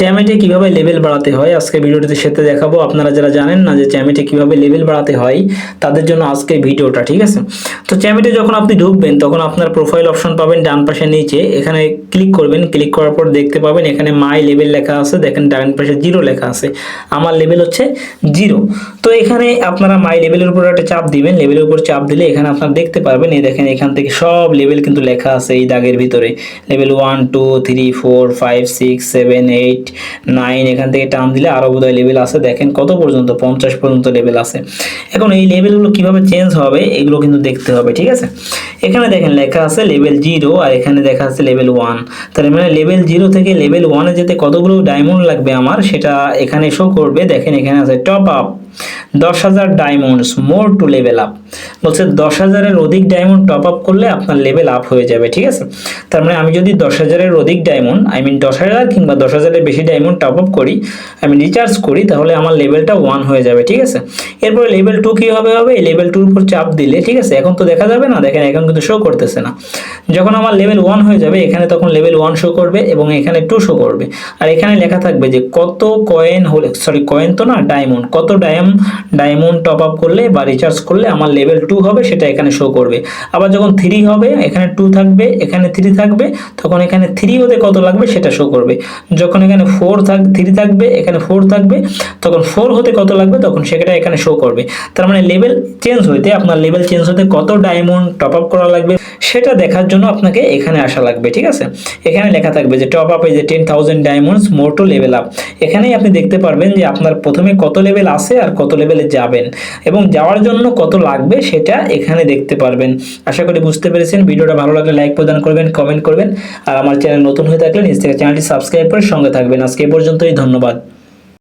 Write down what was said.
চ্যামেটে কীভাবে লেভেল বাড়াতে হয়? আজকে ভিডিওটিতে সেটা দেখাবো। আপনারা যারা জানেন না যে চ্যামেটে কীভাবে লেভেল বাড়াতে হয়, তাদের জন্য আজকে ভিডিওটা, ঠিক আছে? তো চ্যামেটে যখন আপনি ঢুকবেন, তখন আপনার প্রোফাইল অপশন পাবেন ডান পাশে নিচে। এখানে ক্লিক করবেন। ক্লিক করার পর দেখতে পাবেন এখানে মাই লেভেল লেখা আছে। দেখেন ডান পাশে জিরো লেখা আছে। আমার লেভেল হচ্ছে জিরো তো এখানে আপনারা মাই লেভেলের উপর একটা চাপ দিবেন। লেভেলের উপর চাপ দিলে এখানে আপনারা দেখতে পারবেন, এই দেখেন এখান থেকে সব লেভেল কিন্তু লেখা আছে এই দাগের ভিতরে। Level one two three four five six seven eight nine এখান থেকে টান দিলে আরও বোধহয় লেভেল আছে। দেখেন কত পর্যন্ত? পঞ্চাশ পর্যন্ত লেভেল আছে। এখন এই লেভেলগুলো কীভাবে চেঞ্জ হবে, এগুলো কিন্তু দেখতে হবে, ঠিক আছে? এখানে দেখেন লেখা আছে লেভেল জিরো আর এখানে দেখা আছে লেভেল ওয়ান তার মানে লেভেল জিরো থেকে লেভেল ওয়ানে যেতে কতগুলো ডায়মন্ড লাগবে আমার, সেটা এখানে শো করবে। দেখেন এখানে আছে টপ আপ দশ হাজার diamonds more to level up বলছে দশ হাজারের অধিক ডায়মন্ড টপ আপ করলে আপনার লেভেল আপ হয়ে যাবে, ঠিক আছে? তার মানে আমি যদি দশ হাজারের অধিক ডায়মন্ড আই মিন দশ হাজার কিংবা দশ হাজারের বেশি ডায়মন্ড টপ আপ করি, আমি রিচার্জ করি, তাহলে আমার লেভেলটা ওয়ান হয়ে যাবে, ঠিক আছে? এরপরে লেভেল টু কী হবে হবে? এই লেভেল টুর উপর চাপ দিলে, ঠিক আছে? এখন তো দেখা যাবে না, দেখেন এখন কিন্তু শো করতেছে না। যখন আমার লেভেল ওয়ান হয়ে যাবে, এখানে তখন লেভেল ওয়ান শো করবে এবং এখানে টু শো করবে। আর এখানে লেখা থাকবে যে কত কয়েন হলে সরি কয়েন তো না ডায়মন্ড কত ডায়ম ডায়মন্ড টপ আপ করলে বা রিচার্জ করলে আমার লেভেল টু হবে, সেটা এখানে শো করবে। আবার যখন থ্রি হবে, এখানে টু থাকবে, এখানে থ্রি থাকবে, তখন এখানে থ্রি হতে কত লাগবে সেটা শো করবে। যখন এখানে ফোর থাক থ্রি থাকবে, এখানে ফোর থাকবে, তখন ফোর হতে কত লাগবে, তখন সেটা এখানে শো করবে। তার মানে লেভেল চেঞ্জ হইতে আপনার লেভেল চেঞ্জ হতে কত ডায়মন্ড টপ আপ করা লাগবে, সেটা দেখার জন্য আপনাকে এখানে আসা লাগবে, ঠিক আছে? এখানে লেখা থাকবে যে টপ আপ এই যে ten thousand diamonds more to level up এখানেই আপনি দেখতে পারবেন যে আপনার প্রথমে কত লেভেল আছে আর কত লেভেলে যাবেন এবং যাওয়ার জন্য কত লাগবে সেটা এখানে দেখতে পারবেন। আশা করি বুঝতে পেরেছেন। ভিডিওটা ভালো লাগলে লাইক প্রদান করবেন কমেন্ট করবেন। আর আমার চ্যানেল নতুন হয়ে থাকলে নিজ থেকে চ্যানেলটি সাবস্ক্রাইব করে সঙ্গে থাকবেন। আজকে এ পর্যন্তই, ধন্যবাদ।